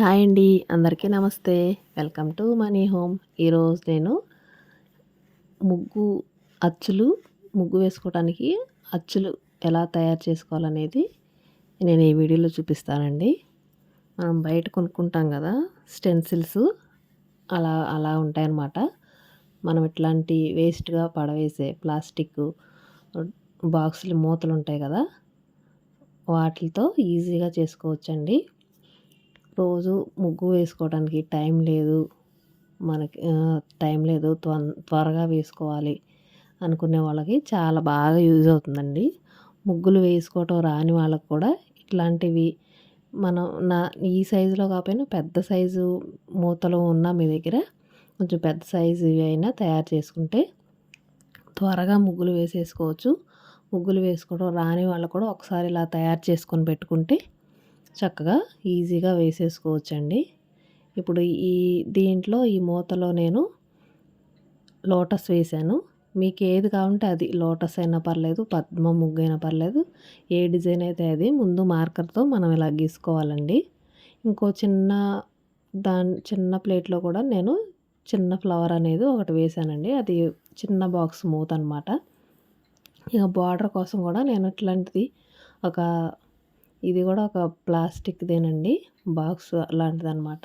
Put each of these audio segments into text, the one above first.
Hi అండి. అందరికీ నమస్తే. Welcome to Mani home. ఈరోజు నేను ముగ్గు అచ్చులు ముగ్గు వేసుకోవడానికి అచ్చులు ఎలా తయారు చేసుకోవాలనేది నేను ఈ వీడియోలో చూపిస్తానండి. మనం బయట కొనుక్కుంటాం కదా స్టెన్సిల్స్ అలా అలా ఉంటాయన్నమాట. మనం ఇట్లాంటి వేస్ట్గా పడవేసే ప్లాస్టిక్ బాక్సులు మూతలు ఉంటాయి కదా వాటితో ఈజీగా చేసుకోవచ్చండి. రోజు ముగ్గు వేసుకోవడానికి టైం లేదు. మనకి టైం లేదు. త్వరగా వేసుకోవాలి అనుకునే వాళ్ళకి చాలా బాగా యూజ్ అవుతుందండి. ముగ్గులు వేసుకోవటం రాని వాళ్ళకు కూడా ఇట్లాంటివి మనం నా ఈ సైజులో కాకపోయినా పెద్ద సైజు మూతలు ఉన్న మీ దగ్గర కొంచెం పెద్ద సైజు అయినా తయారు చేసుకుంటే త్వరగా ముగ్గులు వేసేసుకోవచ్చు. ముగ్గులు వేసుకోవడం రాని వాళ్ళు కూడా ఒకసారి ఇలా తయారు చేసుకొని పెట్టుకుంటే చక్కగా ఈజీగా వేసేసుకోవచ్చండి. ఇప్పుడు ఈ దీంట్లో ఈ మూతలో నేను లోటస్ వేసాను మీకు ఏది కావాలంటే అది లోటస్ అయినా పర్లేదు పద్మ ముగ్గు అయినా పర్లేదు ఏ డిజైన్ అయితే అది ముందు మార్కర్తో మనం ఇలా గీసుకోవాలండి. ఇంకో చిన్న దాని చిన్న ప్లేట్లో కూడా నేను చిన్న ఫ్లవర్ అనేది ఒకటి వేసానండి అది చిన్న బాక్స్ మూత అనమాట ఇక బార్డర్ కోసం కూడా నేను ఇట్లాంటిది ఒక ఇది కూడా ఒక ప్లాస్టిక్దేనండి బాక్స్ లాంటిదనమాట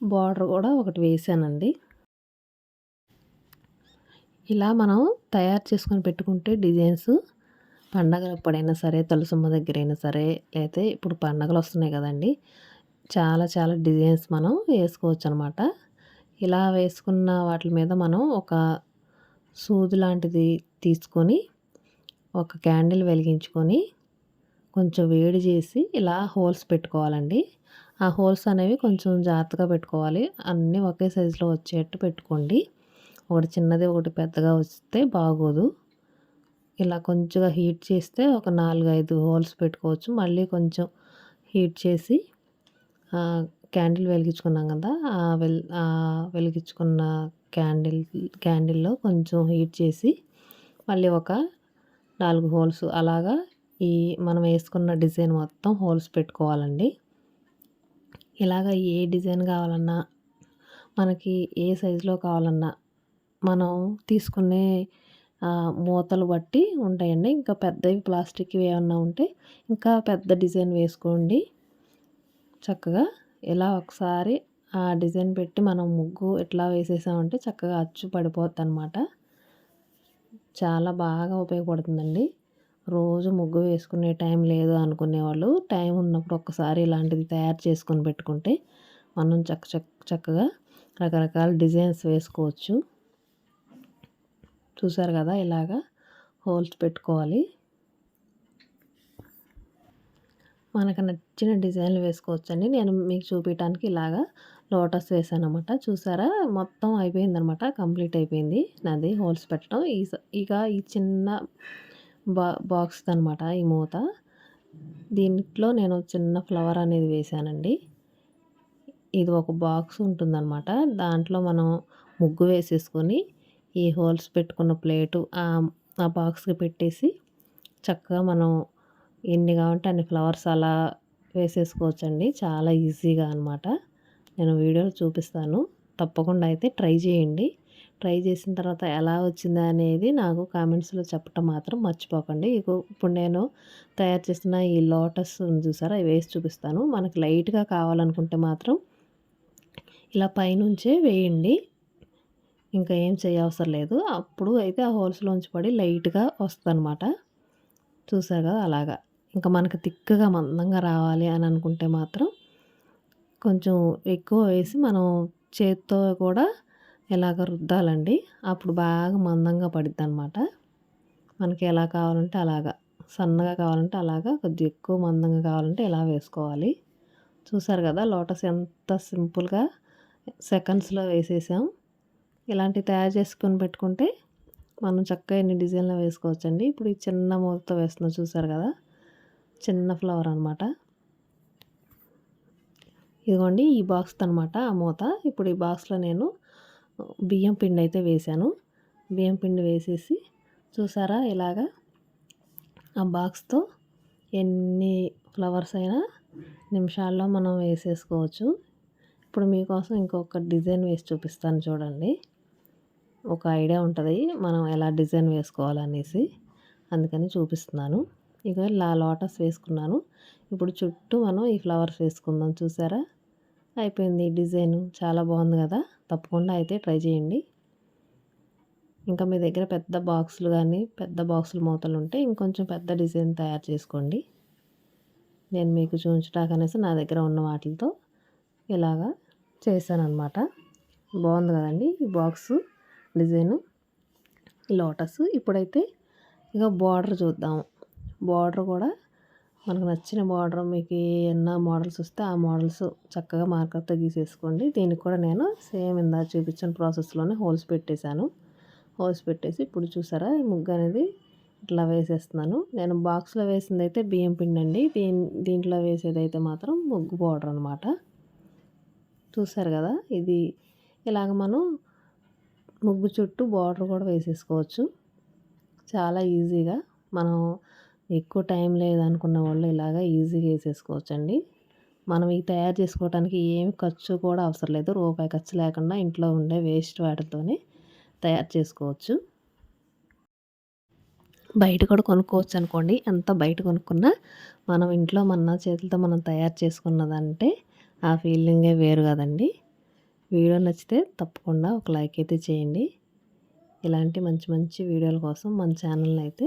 బార్డర్ కూడా ఒకటి వేసానండి. ఇలా మనం తయారు చేసుకొని పెట్టుకుంటే డిజైన్స్ పండగలు ఎప్పుడైనా సరే తులసమ్మ దగ్గర అయినా సరే అయితే ఇప్పుడు పండగలు వస్తున్నాయి కదండి చాలా చాలా డిజైన్స్ మనం వేసుకోవచ్చు అనమాట ఇలా వేసుకున్న వాటి మీద మనం ఒక సూది లాంటిది తీసుకొని ఒక క్యాండిల్ వెలిగించుకొని కొంచెం వేడి చేసి ఇలా హోల్స్ పెట్టుకోవాలండి. ఆ హోల్స్ అనేవి కొంచెం జాగ్రత్తగా పెట్టుకోవాలి. అన్నీ ఒకే సైజులో వచ్చేట్టు పెట్టుకోండి. ఒకటి చిన్నది ఒకటి పెద్దగా వస్తే బాగోదు. ఇలా కొంచెంగా హీట్ చేస్తే ఒక నాలుగు ఐదు హోల్స్ పెట్టుకోవచ్చు. మళ్ళీ కొంచెం హీట్ చేసి క్యాండిల్ వెలిగించుకున్నాం కదా ఆ వెల్ వెలిగించుకున్న క్యాండిల్ క్యాండిల్లో కొంచెం హీట్ చేసి మళ్ళీ ఒక నాలుగు హోల్స్ అలాగా ఈ మనం వేసుకున్న డిజైన్ మొత్తం హోల్స్ పెట్టుకోవాలండి. ఇలాగ ఏ డిజైన్ కావాలన్నా మనకి ఏ సైజులో కావాలన్నా మనం తీసుకునే మూతలు బట్టి ఉంటాయండి. ఇంకా పెద్దవి ప్లాస్టిక్వి ఏమన్నా ఉంటే ఇంకా పెద్ద డిజైన్ వేసుకోండి. చక్కగా ఇలా ఒకసారి ఆ డిజైన్ పెట్టి మనం ముగ్గు ఎట్లా వేసేసామంటే చక్కగా అచ్చు పడిపోద్ది అనమాట చాలా బాగా ఉపయోగపడుతుందండి. రోజు ముగ్గు వేసుకునే టైం లేదు అనుకునేవాళ్ళు. టైం ఉన్నప్పుడు ఒక్కసారి ఇలాంటిది తయారు చేసుకొని పెట్టుకుంటే మనం చక్క చక్క చక్కగా రకరకాల డిజైన్స్ వేసుకోవచ్చు. చూసారు కదా ఇలాగా హోల్స్ పెట్టుకోవాలి. మనకు నచ్చిన డిజైన్లు వేసుకోవచ్చండి. నేను మీకు చూపించడానికి ఇలాగా లోటస్ వేసాను అనమాట చూసారా? మొత్తం అయిపోయిందనమాట కంప్లీట్ అయిపోయింది. నాది హోల్స్ పెట్టడం. ఈ ఇక ఈ చిన్న బా బాక్స్ అనమాట ఈ మూత. దీంట్లో నేను చిన్న ఫ్లవర్ అనేది వేసానండి. ఇది ఒక బాక్స్ ఉంటుందన్నమాట. దాంట్లో మనం ముగ్గు వేసేసుకొని ఈ హోల్స్ పెట్టుకున్న ప్లేటు ఆ బాక్స్కి పెట్టేసి చక్కగా మనం ఎన్ని కావాలంటే అన్ని ఫ్లవర్స్ అలా వేసేసుకోవచ్చండి. చాలా ఈజీగా అనమాట నేను వీడియోలో చూపిస్తాను. తప్పకుండా అయితే ట్రై చేయండి. ట్రై చేసిన తర్వాత ఎలా వచ్చిందా అనేది నాకు కామెంట్స్లో చెప్పటం మాత్రం మర్చిపోకండి. ఇప్పుడు నేను తయారు చేసిన ఈ లోటస్ చూసారా? వేసి చూపిస్తాను. మనకి లైట్గా కావాలనుకుంటే మాత్రం ఇలా పైనుంచే వేయండి. ఇంకా ఏం చేయవసరం లేదు. అప్పుడు అయితే ఆ హోల్స్లోంచి పడి లైట్గా వస్తుందన్నమాట. చూసారు కదా అలాగా. ఇంకా మనకు తిక్కగా మందంగా రావాలి అని అనుకుంటే మాత్రం కొంచెం ఎక్కువ వేసి మనం చేత్తో కూడా ఇలాగ రుద్దాలండి? అప్పుడు బాగా మందంగా పడుద్ది అనమాట మనకి ఎలా కావాలంటే అలాగా. సన్నగా కావాలంటే అలాగా కొద్దిగా ఎక్కువ మందంగా కావాలంటే ఇలా వేసుకోవాలి. చూసారు కదా లోటస్ ఎంత సింపుల్గా సెకండ్స్లో వేసేసాం. ఇలాంటివి తయారు చేసుకొని పెట్టుకుంటే మనం చక్కగా ఎన్ని డిజైన్లో వేసుకోవచ్చండి. ఇప్పుడు ఈ చిన్న మూతతో వేస్తున్నా చూసారు కదా చిన్న ఫ్లవర్ అనమాట ఇదిగోండి ఈ బాక్స్ అనమాట ఆ మూత. ఇప్పుడు ఈ బాక్స్లో నేను బియ్యం పిండి అయితే వేసాను బియ్యం పిండి వేసేసి చూసారా ఇలాగా ఆ బాక్స్తో ఎన్ని ఫ్లవర్స్ అయినా నిమిషాల్లో మనం వేసేసుకోవచ్చు. ఇప్పుడు మీకోసం ఇంకొక డిజైన్ వేసి చూపిస్తాను చూడండి. ఒక ఐడియా ఉంటుంది మనం ఎలా డిజైన్ వేసుకోవాలనేసి. అందుకని చూపిస్తున్నాను. ఇక లా లోటస్ వేసుకున్నాను. ఇప్పుడు చుట్టూ మనం ఈ ఫ్లవర్స్ వేసుకుందాం. చూసారా? అయిపోయింది డిజైన్. చాలా బాగుంది కదా? తప్పకుండా అయితే ట్రై చేయండి. ఇంకా మీ దగ్గర పెద్ద బాక్సులు కానీ పెద్ద బాక్సులు మూతలు ఉంటే ఇంకొంచెం పెద్ద డిజైన్ తయారు చేసుకోండి. నేను మీకు చూపించడానికి అనేసి నా దగ్గర ఉన్న వాటితో ఇలాగా చేశానమాట బాగుంది కదండి ఈ బాక్సు డిజైను. లోటస్ ఇప్పుడైతే ఇక బార్డర్ చూద్దాము బార్డర్ కూడా మనకు నచ్చిన బార్డర్ మీకు ఏమన్నా మోడల్స్ వస్తే ఆ మోడల్స్ చక్కగా మార్కర్తో గీసేసుకోండి. దీనికి కూడా నేను సేమ్ ఇందా చూపించిన ప్రాసెస్లోనే హోల్స్ పెట్టేశాను. హోల్స్ పెట్టేసి ఇప్పుడు చూసారా ఈ ముగ్గు అనేది ఇట్లా వేసేస్తున్నాను. నేను బాక్స్లో వేసింది అయితే బియ్యం పిండి అండి. దీని దీంట్లో వేసేదైతే మాత్రం ముగ్గు పౌడర్ అనమాట చూసారు కదా ఇది ఇలాగ మనం ముగ్గు చుట్టూ బార్డర్ కూడా వేసేసుకోవచ్చు. చాలా ఈజీగా మనం ఎక్కువ టైం లేదనుకున్న వాళ్ళు ఇలాగ ఈజీగా వేసేసుకోవచ్చు అండి మనం ఈ తయారు చేసుకోవడానికి ఏమి ఖర్చు కూడా అవసరం లేదు. రూపాయి ఖర్చు లేకుండా ఇంట్లో ఉండే వేస్ట్ వాటితోనే తయారు చేసుకోవచ్చు. బయట కూడా కొనుక్కోవచ్చు అనుకోండి ఎంత బయట కొనుక్కున్నా మనం ఇంట్లో మన చేతులతో మనం తయారు చేసుకున్నదంటే ఆ ఫీలింగే వేరు కదండి. వీడియో నచ్చితే తప్పకుండా ఒక లైక్ అయితే చేయండి. ఇలాంటి మంచి మంచి వీడియోల కోసం మన ఛానల్ని అయితే